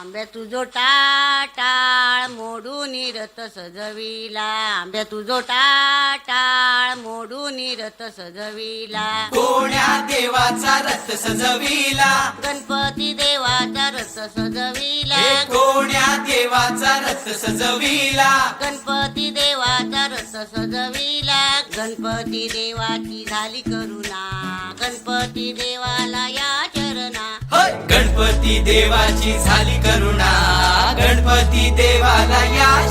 आंब्या तुझो टाटाळ मोडून रथ सजविला. आंब्या तुझो टाटाळ मोडून रथ सजविला. कोण्या देवाचा रथ सजविला? गणपती देवाचा रथ सजविला. कोण्या देवाचा रथ सजविला? गणपती देवाचा रथ सजविला. गणपती देवाची झाली करुणा. गणपती होय! गणपती देवाची झाली करुणा. गणपती देवाला या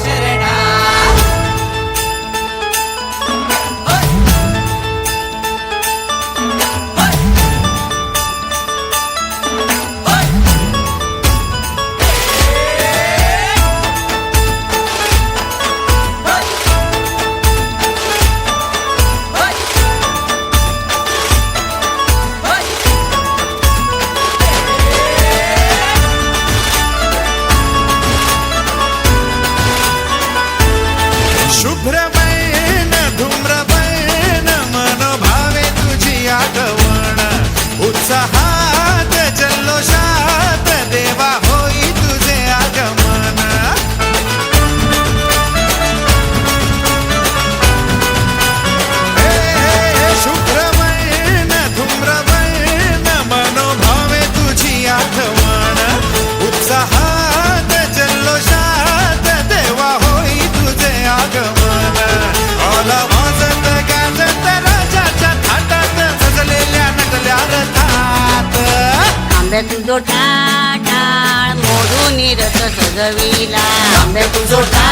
आंब्या तुझो टाटाळ मोडून रथ सजविला आंब्या तुझो टाटाळ